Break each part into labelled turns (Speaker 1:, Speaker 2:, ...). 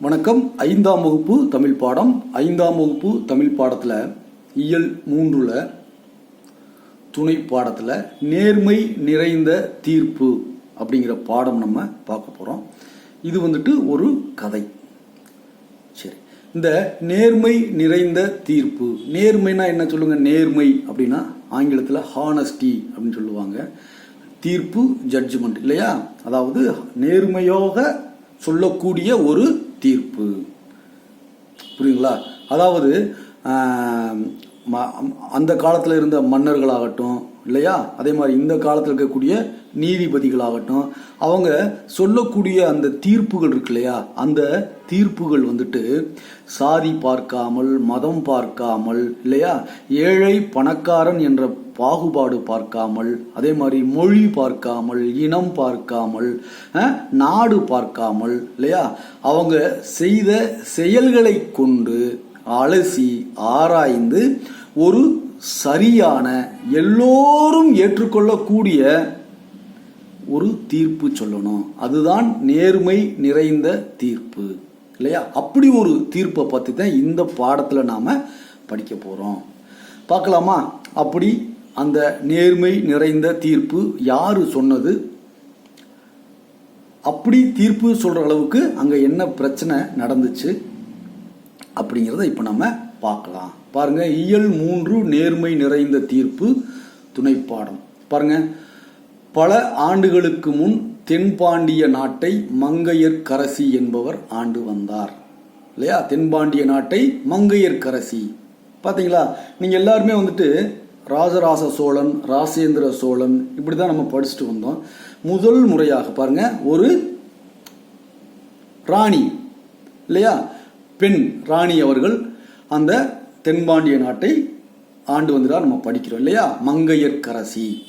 Speaker 1: வணக்கம். ஐந்தாம் வகுப்பு தமிழ் பாடம். ஐந்தாம் வகுப்பு தமிழ் பாடத்தில் இயல் மூன்றுல துணை பாடத்தில் நேர்மை நிறைந்த தீர்ப்பு அப்படிங்கிற பாடம் நம்ம பார்க்க போகிறோம் இது வந்துட்டு ஒரு கதை. சரி. இந்த நேர்மை நிறைந்த தீர்ப்பு. நேர்மைனா என்ன சொல்லுங்க? நேர்மை அப்படின்னா ஆங்கிலத்தில் ஹானஸ்டி அப்படின்னு சொல்லுவாங்க. தீர்ப்பு ஜட்ஜ்மெண்ட் இல்லையா? அதாவது நேர்மையாக சொல்லக்கூடிய ஒரு தீர்ப்பு. புரியுங்களா அதாவது ம- அந்த காலத்தில் இருந்த மன்னர்களாகட்டும் இல்லையா? அதே மாதிரி இந்த காலத்தில் இருக்கக்கூடிய நீதிபதிகளாகட்டும் அவங்க சொல்லக்கூடிய அந்த தீர்ப்புகள் இருக்கு இல்லையா? அந்த தீர்ப்புகள் வந்துட்டு சாதி பார்க்காமல் மதம் பார்க்காமல் இல்லையா? ஏழை பணக்காரன் என்ற பாகுபாடு பார்க்காமல் அதே மாதிரி மொழி பார்க்காமல் இனம் பார்க்காமல் நாடு பார்க்காமல் இல்லையா? அவங்க செய்த செயல்களை கொண்டு அலசி ஆராய்ந்து ஒரு சரியான எல்லோரும் ஏற்றுக்கொள்ளக்கூடிய ஒரு தீர்ப்பு சொல்லணும். அதுதான் நேர்மை நிறைந்த தீர்ப்பு இல்லையா? அப்படி ஒரு தீர்ப்பை பற்றி தான் இந்த பாடத்தில் நாம் படிக்க போகிறோம் பார்க்கலாமா? அப்படி அந்த நேர்மை நிறைந்த தீர்ப்பு யாரு சொன்னது? அப்படி தீர்ப்பு சொல்கிற அளவுக்கு அங்கே என்ன பிரச்சனை நடந்துச்சு அப்படிங்கிறத இப்போ நம்ம பார்க்கலாம். பாருங்க இயல் மூன்று நேர்மை நிறைந்த தீர்ப்பு துணைப்பாடம். பாருங்க பல ஆண்டுகளுக்கு முன் தென்பாண்டிய நாட்டை மங்கையர் கரசி என்பவர் ஆண்டு வந்தார். இல்லையா? தென்பாண்டிய நாட்டை மங்கையர்கரசி பார்த்தீங்களா நீங்கள் எல்லாருமே வந்துட்டு ராஜராச சோழன் ராசேந்திர சோழன் இப்படி தான் நம்ம படிச்சுட்டு வந்தோம். முதல் முறையாக பாருங்க ஒரு ராணி இல்லையா? பெண் ராணி அவர்கள் அந்த தென்பாண்டிய நாட்டை ஆண்டு வந்துடா நம்ம படிக்கிறோம் இல்லையா? மங்கையர்க்கரசி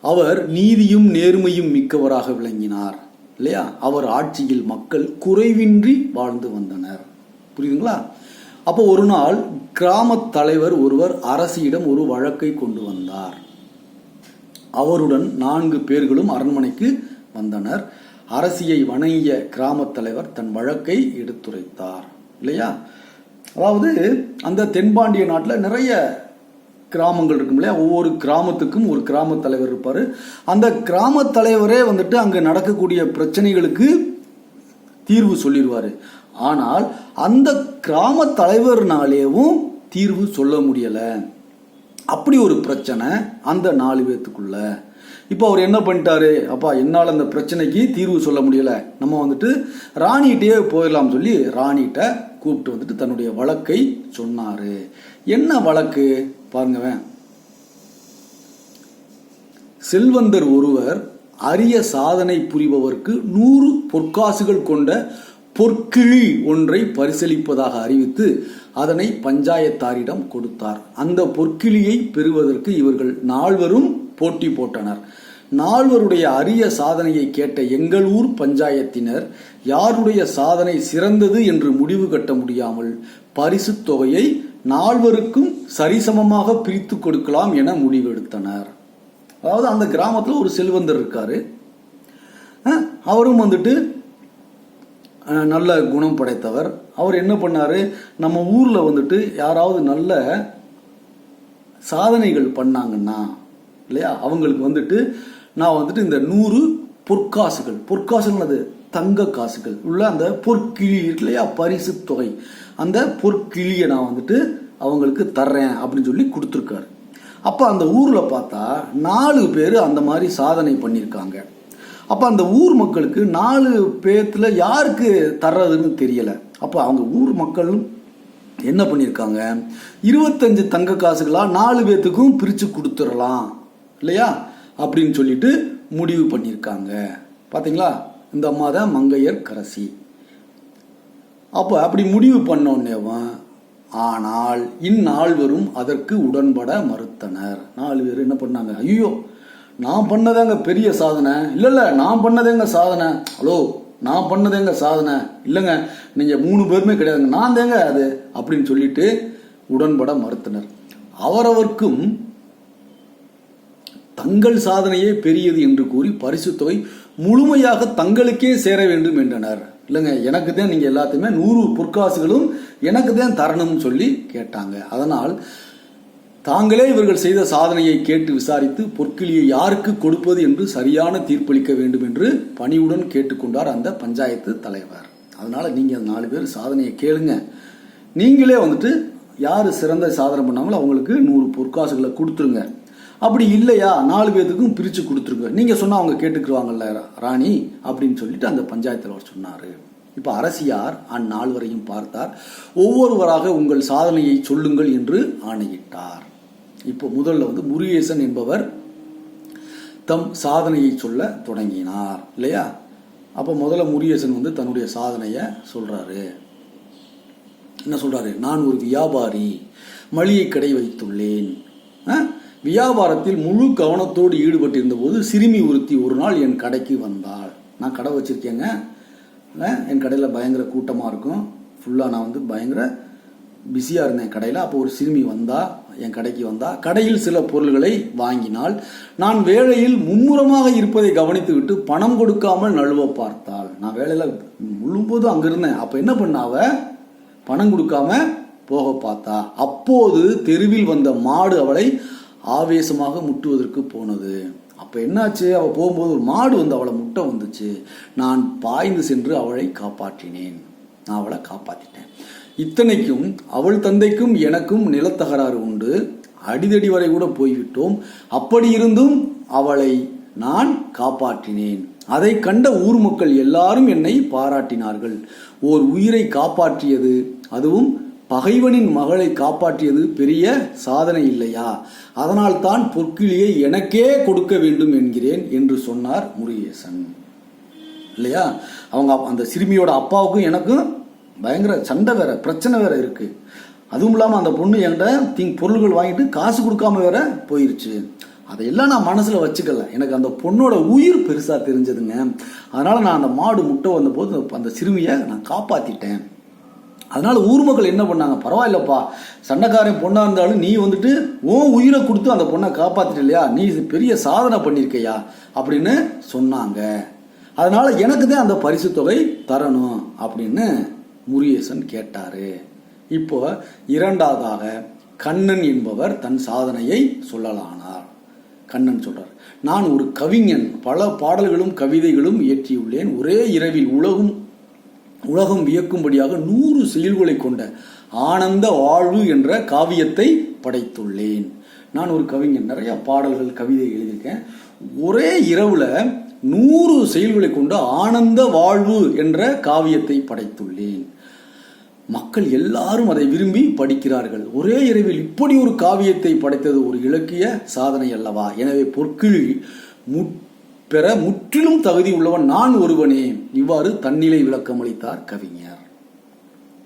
Speaker 1: அவர் நீதியும் நேர்மையும் மிக்கவராக விளங்கினார் இல்லையா? அவர் ஆட்சியில் மக்கள் குறைவின்றி வாழ்ந்து வந்தனர். புரியுதுங்களா? அப்போ ஒரு நாள் கிராம தலைவர் ஒருவர் அரசியிடம் ஒரு வழக்கை கொண்டு வந்தார். அவருடன் நான்கு பேர்களும் அரண்மனைக்கு வந்தனர். அரசியை வணங்கிய கிராமத் தலைவர் தன் வழக்கை எடுத்துரைத்தார். இல்லையா? அதாவது அந்த தென்பாண்டிய நாட்டில் நிறைய கிராமங்கள் இருக்கும் இல்லையா? ஒவ்வொரு கிராமத்துக்கும் ஒரு கிராம தலைவர் இருப்பார். அந்த கிராம தலைவரே வந்துட்டு அங்கே நடக்கக்கூடிய பிரச்சனைகளுக்கு தீர்வு சொல்லிடுவார் ஆனால் அந்த கிராம தலைவர்னாலேவும் தீர்வு சொல்ல முடியலை. அப்படி ஒரு பிரச்சனை அந்த நாலு பேர்த்துக்குள்ள இப்போ அவர் என்ன பண்ணிட்டாரு? அப்பா என்னால் அந்த பிரச்சனைக்கு தீர்வு சொல்ல முடியலை. நம்ம வந்துட்டு ராணிகிட்டே போயிடலாம் சொல்லி ராணிகிட்ட கூப்பிட்டு வந்துட்டு தன்னுடைய வழக்கை சொன்னார். என்ன வழக்கு? பாருங்கவேன் செல்வந்தர் ஒருவர் அரிய சாதனை புரிபவருக்கு நூறு பொற்காசுகள் கொண்ட பொற்கிழி ஒன்றை பரிசளிப்பதாக அறிவித்து அதனை பஞ்சாயத்தாரிடம் கொடுத்தார். அந்த பொற்கிளியை பெறுவதற்கு இவர்கள் நால்வரும் போட்டி போட்டனர். நால்வருடைய அரிய சாதனையை கேட்ட எங்கள் ஊர் பஞ்சாயத்தினர் யாருடைய சாதனை சிறந்தது என்று முடிவு கட்ட முடியாமல் பரிசுத் தொகையை நால்வருக்கும் சரிசமமாக பிரித்து கொடுக்கலாம் என முடிவெடுத்தனர். அதாவது அந்த கிராமத்தில் ஒரு செல்வந்தர் இருக்காரு. அவரும் வந்துட்டு நல்ல குணம் படைத்தவர். அவர் என்ன பண்ணார்? நம்ம ஊரில் வந்துட்டு யாராவது நல்ல சாதனைகள் பண்ணாங்கன்னா இல்லையா? அவங்களுக்கு வந்துட்டு நான் வந்துட்டு இந்த நூறு பொற்காசுகள் பொற்காசுகள் அது தங்க காசுகள். உள்ள அந்த பொற்கிளி இருக்கு இல்லையா? பரிசு தொகை. அந்த பொற்கிளியை நான் வந்துட்டு அவங்களுக்கு தர்றேன் அப்படின்னு சொல்லி கொடுத்துருக்காரு. அப்போ அந்த ஊரில் பார்த்தா நாலு பேர் அந்த மாதிரி சாதனை பண்ணியிருக்காங்க. அப்போ அந்த ஊர் மக்களுக்கு நாலு பேர்த்தில் யாருக்கு தர்றதுன்னு தெரியலை. அப்போ அவங்க ஊர் மக்களும் என்ன பண்ணியிருக்காங்க இருபத்தஞ்சு தங்க காசுகளாக நாலு பேர்த்துக்கும் பிரித்து கொடுத்துடலாம். இல்லையா? அப்படின்னு சொல்லிட்டு முடிவு பண்ணியிருக்காங்க பார்த்தீங்களா இந்த அம்மா தான் மங்கையர் கரசி. அப்போ அப்படி முடிவு பண்ணோன்னேவன் ஆனால் இந்நால்வரும் அதற்கு உடன்பட மறுத்தனர். நாலு பேர் என்ன பண்ணாங்க? ஐயோ நான் பண்ணதாங்க பெரிய சாதனை? இல்லை இல்லை நான் பண்ணதேங்க சாதனை. ஹலோ நான் பண்ணதேங்க சாதனை? இல்லைங்க நீங்கள் மூணு பேருமே கிடையாதுங்க. நான் தேங்க அது அப்படின்னு சொல்லிட்டு உடன்பட மறுத்தனர். அவரவர்க்கும் தங்கள் சாதனையே பெரியது என்று கூறி பரிசு தொகை முழுமையாக தங்களுக்கே சேர வேண்டும் என்றனர். இல்லைங்க எனக்கு தான் நீங்கள் எல்லாத்தையுமே நூறு பொற்காசுகளும் எனக்கு தான் தரணும்னு சொல்லி கேட்டாங்க. அதனால் தாங்களே இவர்கள் செய்த சாதனையை கேட்டு விசாரித்து பொற்கிளியை யாருக்கு கொடுப்பது என்று சரியான தீர்ப்பளிக்க வேண்டும் என்று பணிவுடன் கேட்டுக்கொண்டார் அந்த பஞ்சாயத்து தலைவர். அதனால நீங்க அந்த நாலு பேர் சாதனையை கேளுங்க. நீங்களே வந்துட்டு யார் சிறந்த சாதனை பண்ணாங்களோ அவங்களுக்கு நூறு பொற்காசுகளை கொடுத்துருங்க. அப்படி இல்லையா? நாலு பேர்த்துக்கும் பிரித்து கொடுத்துருங்க. நீங்கள் சொன்னால் அவங்க கேட்டுக்குருவாங்கல்ல ராணி அப்படின்னு சொல்லிட்டு அந்த பஞ்சாயத்து தலைவர் சொன்னார். இப்போ அரசியார் அந்நால்வரையும் பார்த்தார். ஒவ்வொருவராக உங்கள் சாதனையை சொல்லுங்கள் என்று ஆணையிட்டார். இப்போ முதல்ல வந்து முருகேசன் என்பவர் தம் சாதனையை சொல்ல தொடங்கினார் இல்லையா? அப்போ முதல்ல முருகேசன் வந்து தன்னுடைய சாதனையை சொல்றாரு. என்ன சொல்றாரு? நான் ஒரு வியாபாரி மளிகை கடை வைத்துள்ளேன். ஆ? வியாபாரத்தில் முழு கவனத்தோடு ஈடுபட்டிருந்த போது சிறுமி ஒருத்தி ஒரு நாள் என் கடைக்கு வந்தாள். நான் கடை வச்சிருக்கேங்க. ஆ? என் கடையில் பயங்கர கூட்டமாக இருக்கும். ஃபுல்லாக நான் வந்து பயங்கர பிஸியாக இருந்தேன் கடையில். அப்போ ஒரு சிறுமி வந்தால் என் கடைக்கு வந்தா கடையில் சில பொருள்களை வாங்கினாள் நான் வேலையில் மும்முரமாக இருப்பதை கவனித்துவிட்டு பணம் கொடுக்காமல் நழுவ பார்த்தாள். நான் வேலையில் முழும்போது அங்கே இருந்தேன். அப்போ என்ன பண்ணாவ பணம் கொடுக்காம போக பார்த்தா. அப்போது தெருவில் வந்த மாடு அவளை ஆவேசமாக முட்டுவதற்கு போனது. அப்ப என்னாச்சு? அவ போகும்போது ஒரு மாடு வந்து அவளை முட்டை வந்துச்சு. நான் பாய்ந்து சென்று அவளை காப்பாற்றினேன். நான் அவளை காப்பாத்திட்டேன் இத்தனைக்கும் அவள் தந்தைக்கும் எனக்கும் நிலத்தகராறு உண்டு. அடிதடி வரை கூட போய்விட்டோம். அப்படி இருந்தும் அவளை நான் காப்பாற்றினேன். அதை கண்ட ஊர் மக்கள் எல்லாரும் என்னை பாராட்டினார்கள். ஓர் உயிரை காப்பாற்றியது அதுவும் பகைவனின் மகளை காப்பாற்றியது பெரிய சாதனை இல்லையா? அதனால் தான் பொற்கிளியை எனக்கே கொடுக்க வேண்டும் என்கிறேன் என்று சொன்னார் முருகேசன். இல்லையா? அவங்க அந்த சிறுமியோட அப்பாவுக்கும் எனக்கும் பயங்கர சண்டை வேற பிரச்சனை வேற இருக்கு. அதுவும் இல்லாமல் அந்த பொண்ணு என்கிட்ட திங் பொருள்கள் வாங்கிட்டு காசு கொடுக்காம வேற போயிருச்சு. அதையெல்லாம் நான் மனசில் வச்சுக்கல. எனக்கு அந்த பொண்ணோட உயிர் பெருசாக தெரிஞ்சதுங்க. அதனால் நான் அந்த மாடு முட்டை வந்தபோது அந்த- அந்த சிறுமியை நான் காப்பாற்றிட்டேன் அதனால் ஊர் மக்கள் என்ன பண்ணாங்க பரவாயில்லப்பா. சண்டைக்காரன் பொண்ணாக இருந்தாலும் நீ வந்துட்டு உன் உயிரை கொடுத்து அந்த பொண்ணை காப்பாத்திட்ட இல்லையா? நீ இது பெரிய சாதனை பண்ணியிருக்கையா? அப்படின்னு சொன்னாங்க. அதனால் எனக்கு தான் அந்த பரிசு தொகை தரணும் அப்படின்னு முருகேசன் கேட்டாரு. இப்போ இரண்டாவதாக கண்ணன் என்பவர் தன் சாதனையை சொல்லலானார். கண்ணன் சொல்றார் நான் ஒரு கவிஞன் பல பாடல்களும் கவிதைகளும் இயற்றியுள்ளேன். ஒரே இரவில் உலகும் உலகம் வியக்கும்படியாக நூறு செயல்களை கொண்ட ஆனந்த வாழ்வு என்ற காவியத்தை படைத்துள்ளேன். நான் ஒரு கவிஞன் நிறைய பாடல்கள் கவிதை எழுதியிருக்கேன். ஒரே இரவுல நூறு செயல்களை கொண்ட ஆனந்த வாழ்வு என்ற காவியத்தை படைத்துள்ளேன். மக்கள் எல்லாரும் அதை விரும்பி படிக்கிறார்கள். ஒரே இரவில் இப்படி ஒரு காவியத்தை படைத்தது ஒரு இலக்கிய சாதனை அல்லவா? எனவே பொற்கிழி முற் பெற முற்றிலும் தகுதி உள்ளவன் நான் ஒருவனே. இவ்வாறு தன்னிலை விளக்கம் அளித்தார் கவிஞர்.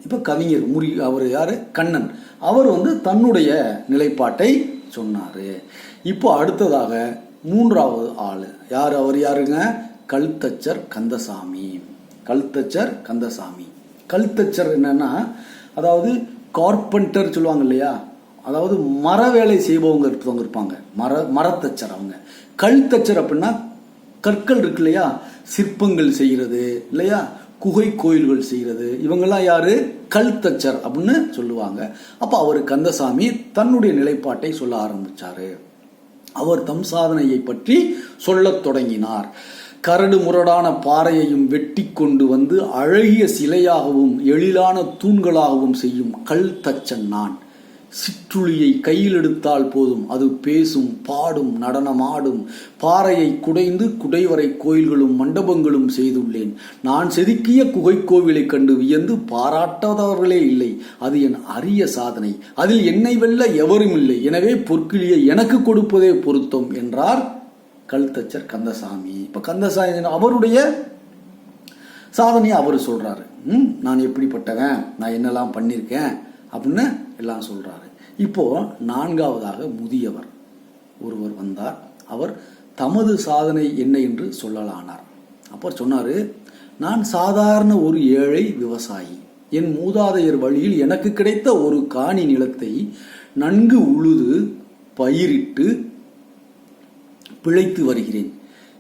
Speaker 1: இப்ப கவிஞர் முறி அவர் யாரு? கண்ணன். அவர் வந்து தன்னுடைய நிலைப்பாட்டை சொன்னாரு. இப்போ அடுத்ததாக மூன்றாவது ஆள். யார் அவர் யாருங்க? கல்தச்சர் கந்தசாமி. கல்தச்சர் கந்தசாமி. கல்தச்சர் என்னன்னா அதாவது கார்பெண்டர் சொல்லுவாங்க இல்லையா அதாவது மர வேலை செய்பவங்க இருப்பவங்க இருப்பாங்க. மர மரத்தச்சர் அவங்க. கழுத்தச்சர் அப்படின்னா கற்கள் இருக்கு இல்லையா? சிற்பங்கள் செய்கிறது இல்லையா? குகை கோயில்கள் செய்கிறது. இவங்கெல்லாம் யாரு? கழுத்தச்சர் அப்படின்னு சொல்லுவாங்க. அப்போ அவர் கந்தசாமி தன்னுடைய நிலைப்பாட்டை சொல்ல ஆரம்பிச்சாரு. அவர் தம் சாதனையை பற்றி சொல்லத் தொடங்கினார். கரடு முரடான பாறையையும் வெட்டி கொண்டு வந்து அழகிய சிலையாகவும் எழிலான தூண்களாகவும் செய்யும் கல் தச்சன் நான். சிற்றுளியை கையில் எடுத்தால் போதும். அது பேசும் பாடும் நடனமாடும். பாறையை குடைந்து குடைவரை கோயில்களும் மண்டபங்களும் செய்துள்ளேன். நான் செதுக்கிய குகை கோவிலை கண்டு வியந்து பாராட்டாதவர்களே இல்லை. அது என் அரிய சாதனை. அதில் என்னை வெல்ல எவரும் இல்லை. எனவே பொற்கிளியை எனக்கு கொடுப்பதே பொருத்தம் என்றார் கல்தச்சர் கந்தசாமி. இப்ப கந்தசாமி அவருடைய சாதனையை அவர் சொல்றாரு. ம் நான் எப்படிப்பட்டவன்? நான் என்னெல்லாம் பண்ணியிருக்கேன் அப்படின்னு எல்லாம் சொல்றாரு. இப்போ நான்காவதாக முதியவர். ஒருவர் வந்தார். அவர் தமது சாதனை என்ன என்று சொல்லலானார். அப்போ சொன்னார் நான் சாதாரண ஒரு ஏழை விவசாயி. என் மூதாதையர் வழியில் எனக்கு கிடைத்த ஒரு காணி நிலத்தை நன்கு உழுது பயிரிட்டு பிழைத்து வருகிறேன்.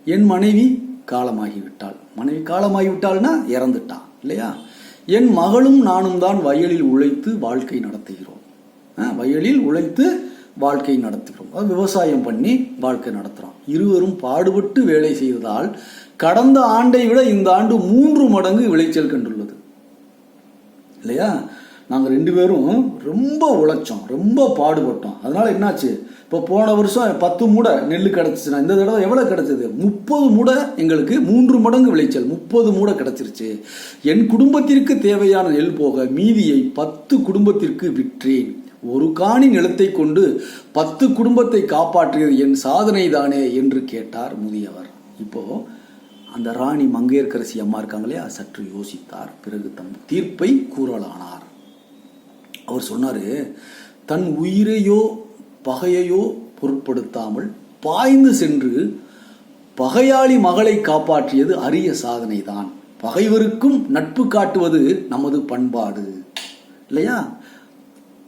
Speaker 1: என் மனைவி காலமாகிவிட்டாள். மனைவி காலமாகிவிட்டாள்னா இறந்துட்டான் இல்லையா? என் மகளும் நானும் தான் வயலில் உழைத்து வாழ்க்கை நடத்துகிறோம். வயலில் உழைத்து வாழ்க்கை நடத்துகிறோம். அது விவசாயம் பண்ணி வாழ்க்கை நடத்துகிறோம். இருவரும் பாடுபட்டு வேலை செய்ததால் கடந்த ஆண்டை விட இந்த ஆண்டு மூன்று மடங்கு விளைச்சல் கண்டுள்ளது. இல்லையா? நாங்கள் ரெண்டு பேரும் ரொம்ப உழைச்சோம் ரொம்ப பாடுபட்டோம். அதனால என்னாச்சு? இப்போ போன வருஷம் பத்து மூடை நெல் கிடச்சிச்சுன்னா இந்த தடவை எவ்வளோ கிடச்சிது? முப்பது மூடை எங்களுக்கு மூன்று மடங்கு விளைச்சல் முப்பது மூடை கிடச்சிருச்சு. என் குடும்பத்திற்கு தேவையான நெல் போக மீதியை பத்து குடும்பத்திற்கு விற்றேன். ஒரு காணி நிலத்தை கொண்டு பத்து குடும்பத்தை காப்பாற்றியது என் சாதனை தானே என்று கேட்டார் முதியவர். இப்போ அந்த ராணி மங்கையர்கரசி அம்மா இருக்காங்க இல்லையா? சற்று யோசித்தார். பிறகு தம் தீர்ப்பை கூறலானார். அவர் சொன்னார் தன் உயிரையோ பகையையோ பொருட்படுத்தாமல் பாய்ந்து சென்று பகையாளி மகளை காப்பாற்றியது அரிய சாதனை தான் பகைவருக்கும் நட்பு காட்டுவது நமது பண்பாடு. இல்லையா?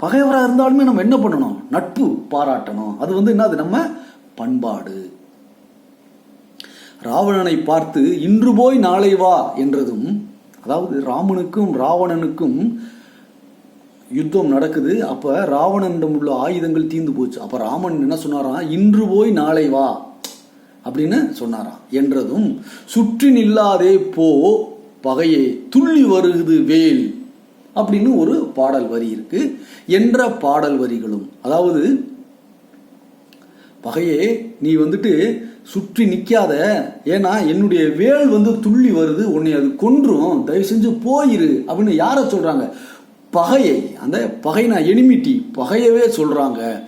Speaker 1: பகைவராக இருந்தாலுமே நம்ம என்ன பண்ணணும்? நட்பு பாராட்டணும். அது வந்து என்னது? நம்ம பண்பாடு. ராவணனை பார்த்து இன்று போய் நாளை வா என்றதும் அதாவது ராமனுக்கும் ராவணனுக்கும் யுத்தம் நடக்குது. அப்ப ராவணனிடம் உள்ள ஆயுதங்கள் தீந்து போச்சு. அப்ப ராமன் என்ன சொன்னாராம்? இன்று போய் நாளை வா அப்படின்னு சொன்னாராம். என்றதும் சுற்றி நில்லாதே போ பகையே துள்ளி வருகுது வேல் அப்படின்னு ஒரு பாடல் வரி இருக்கு. என்ற பாடல் வரிகளும். அதாவது பகையே நீ வந்துட்டு சுற்றி நிற்காத ஏன்னா என்னுடைய வேல் வந்து துள்ளி வருது. உன்னை அது கொன்றும். தயவு செஞ்சு போயிரு அப்படின்னு யாரை சொல்றாங்க? பகையை. அந்த பகைனா எனிமிட்டி. பகையவே சொல்றாங்க.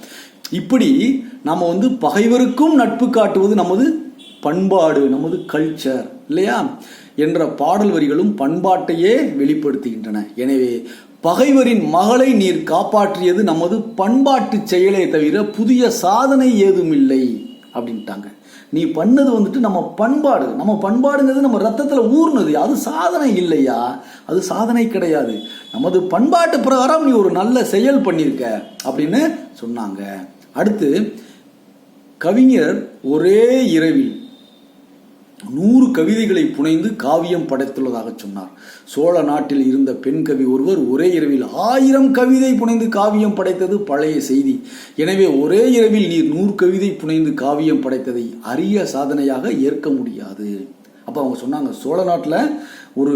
Speaker 1: இப்படி நம்ம வந்து பகைவருக்கும் நட்பு காட்டுவது நமது பண்பாடு நமது கல்ச்சர் இல்லையா? என்ற பாடல் வரிகளும் பண்பாட்டையே வெளிப்படுத்துகின்றன. எனவே பகைவரின் மகளை நீர் காப்பாற்றியது நமது பண்பாட்டு செயலே தவிர புதிய சாதனை ஏதும் இல்லை அப்படின்ட்டாங்க. நீ பண்ணது வந்துட்டு நம்ம பண்பாடு. நம்ம பண்பாடுங்கிறது நம்ம ரத்தத்தில் ஊர்னது. அது சாதனை இல்லையா? அது சாதனை கிடையாது. நமது பண்பாட்டு பிரகாரம் நீ ஒரு நல்ல செயல் பண்ணியிருக்க அப்படின்னு சொன்னாங்க. அடுத்து கவிஞர் ஒரே இரவில் நூறு கவிதைகளை புனைந்து காவியம் படைத்துள்ளதாக சொன்னார். சோழ நாட்டில் இருந்த பெண் கவி ஒருவர் ஒரே இரவில் ஆயிரம் கவிதை புனைந்து காவியம் படைத்தது பழைய செய்தி. எனவே ஒரே இரவில் நீர் நூறு கவிதை புனைந்து காவியம் படைத்ததை அரிய சாதனையாக ஏற்க முடியாது. அப்போ அவங்க சொன்னாங்க சோழ நாட்டில் ஒரு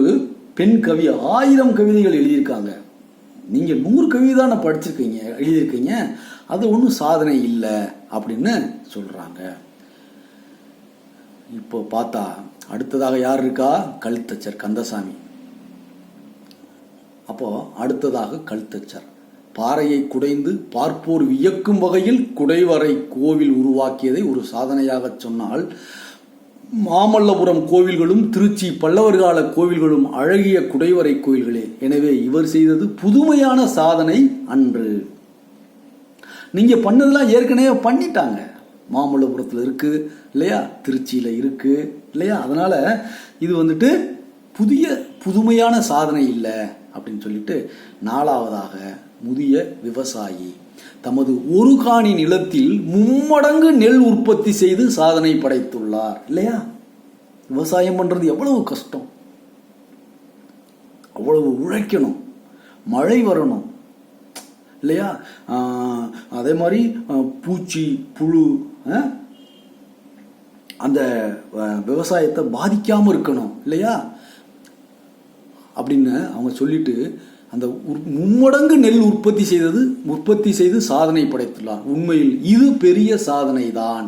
Speaker 1: பெண் கவி ஆயிரம் கவிதைகள் எழுதியிருக்காங்க. நீங்கள் நூறு கவிதை தானே படிச்சிருக்கீங்க எழுதியிருக்கீங்க அது ஒன்றும் சாதனை இல்லை அப்படின்னு சொல்கிறாங்க இப்போ பார்த்தா அடுத்ததாக யார் இருக்கா? கழுத்தச்சர் கந்தசாமி. அப்போ அடுத்ததாக கழுத்தச்சர். பாறையை குடைந்து பார்ப்போர் வியக்கும் வகையில் குடைவரை கோவில் உருவாக்கியதை ஒரு சாதனையாக சொன்னால் மாமல்லபுரம் கோவில்களும் திருச்சி பல்லவர் கால கோவில்களும் அழகிய குடைவரை கோவில்களே எனவே இவர் செய்தது புதுமையான சாதனை அன்று. நீங்க பண்ணதெல்லாம் ஏற்கனவே பண்ணிட்டாங்க. மாமல்லபுரத்தில் இருக்கு. இல்லையா? திருச்சியில இருக்கு. இல்லையா? அதனால இது வந்துட்டு புதிய புதுமையான சாதனை இல்லை அப்படின்னு சொல்லிட்டு நாலாவதாக முதிய விவசாயி தமது ஒரு காணி நிலத்தில் மும்மடங்கு நெல் உற்பத்தி செய்து சாதனை படைத்துள்ளார். இல்லையா? விவசாயம் பண்றது எவ்வளவு கஷ்டம். அவ்வளவு உழைக்கணும். மழை வரணும். இல்லையா? ஆஹ் அதே மாதிரி பூச்சி புழு அந்த விவசாயத்தை பாதிக்காமல் இருக்கணும் இல்லையா? அப்படின்னு அவங்க சொல்லிட்டு அந்த மும்மடங்கு நெல் உற்பத்தி செய்தது உற்பத்தி செய்து சாதனை படைத்துள்ளார். உண்மையில் இது பெரிய சாதனை தான்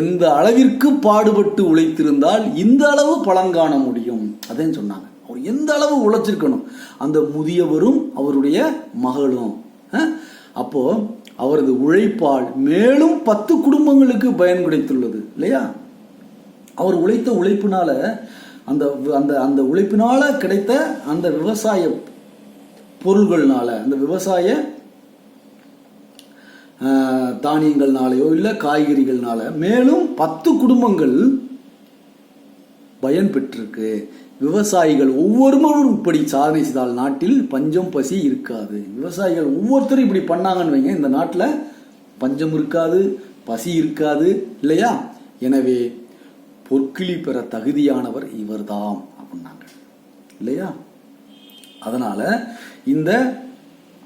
Speaker 1: எந்த அளவிற்கு பாடுபட்டு உழைத்திருந்தால் இந்த அளவு பலன் காண முடியும். அதான் சொன்னாங்க. அவர் எந்த அளவு உழைச்சிருக்கணும்? அந்த முதியவரும் அவருடைய மகளும். அப்போது அவரது உழைப்பால் மேலும் பத்து குடும்பங்களுக்கு பயன் கிடைத்துள்ளது இல்லையா? அவர் உழைத்த உழைப்பினால அந்த அந்த அந்த உழைப்பினால கிடைத்த அந்த விவசாய பொருள்கள்னால அந்த விவசாய ஆஹ், தானியங்கள்னாலேயோ இல்லை காய்கறிகள்னால மேலும் பத்து குடும்பங்கள் பயன் பெற்றிருக்கு. விவசாயிகள் ஒவ்வொருவரும் இப்படி சாதனை செய்தால் நாட்டில் பஞ்சம் பசி இருக்காது. விவசாயிகள் ஒவ்வொருத்தரும் இப்படி பண்ணாங்கன்னு வைங்க இந்த நாட்டில் பஞ்சம் இருக்காது பசி இருக்காது இல்லையா? எனவே பொற்கிளி பெற தகுதியானவர் இவர்தாம் அப்படின்னாங்க. இல்லையா? அதனால இந்த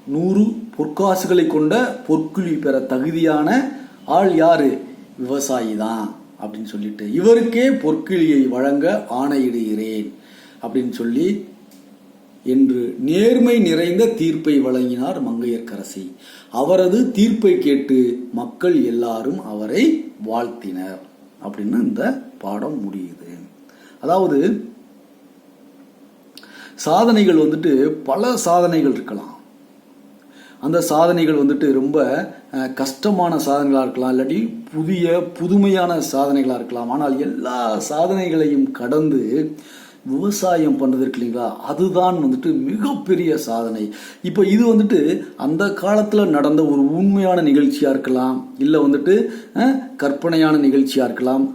Speaker 1: நூறு பொற்காசுகளை கொண்ட பொற்கிளி பெற தகுதியான ஆள் யாரு? விவசாயி தான். அப்படின்னு சொல்லிட்டு இவருக்கே பொற்கிளியை வழங்க ஆணையிடுகிறேன் அப்படின்னு சொல்லி என்று நேர்மை நிறைந்த தீர்ப்பை வழங்கினார் மங்கையர்க்கரசி. அவரது தீர்ப்பை கேட்டு மக்கள் எல்லாரும் அவரை வாழ்த்தினர் அப்படின்னு இந்த பாடம் முடியுது. அதாவது சாதனைகள் வந்துட்டு பல சாதனைகள் இருக்கலாம். அந்த சாதனைகள் வந்துட்டு ரொம்ப கஷ்டமான சாதனைகளாக இருக்கலாம் இல்லாட்டி புதிய புதுமையான சாதனைகளாக இருக்கலாம். ஆனால் எல்லா சாதனைகளையும் கடந்து விவசாயம் பண்ணுறது இருக்கு இல்லைங்களா? அதுதான் வந்துட்டு மிகப்பெரிய சாதனை. இப்போ இது வந்துட்டு அந்த காலத்தில் நடந்த ஒரு உண்மையான நிகழ்ச்சியாக இருக்கலாம் இல்லை வந்துட்டு கற்பனையான நிகழ்ச்சியாக இருக்கலாம்.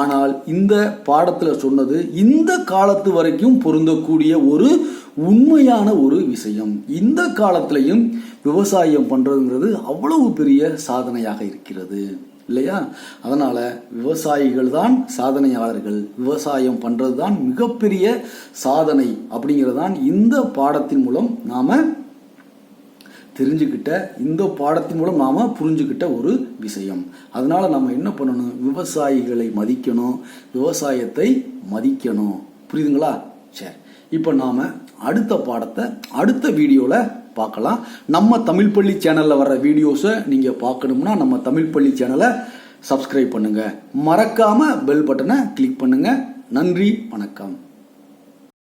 Speaker 1: ஆனால் இந்த பாடத்தில் சொன்னது இந்த காலத்து வரைக்கும் பொருந்தக்கூடிய ஒரு உண்மையான ஒரு விஷயம். இந்த காலத்திலையும் விவசாயம் பண்ணுறதுங்கிறது அவ்வளவு பெரிய சாதனையாக இருக்கிறது. இல்லையா? அதனால விவசாயிகள் தான் சாதனையாளர்கள். விவசாயம் பண்ணுறது தான் மிகப்பெரிய சாதனை அப்படிங்கிறது தான் இந்த பாடத்தின் மூலம் நாம் தெரிஞ்சுக்கிட்ட இந்த பாடத்தின் மூலம் நாம் புரிஞ்சுக்கிட்ட ஒரு விஷயம். அதனால நம்ம என்ன பண்ணணும்? விவசாயிகளை மதிக்கணும். விவசாயத்தை மதிக்கணும். புரியுதுங்களா? சரி. இப்போ நாம் அடுத்த பாடத்தை அடுத்த வீடியோவில் பார்க்கலாம். நம்ம தமிழ் பள்ளி சேனலில் வர்ற வீடியோஸை நீங்கள் பார்க்கணும்னா நம்ம தமிழ் பள்ளி சேனலை சப்ஸ்கிரைப் பண்ணுங்க. மறக்காமல் பெல் பட்டனை கிளிக் பண்ணுங்கள் நன்றி வணக்கம்.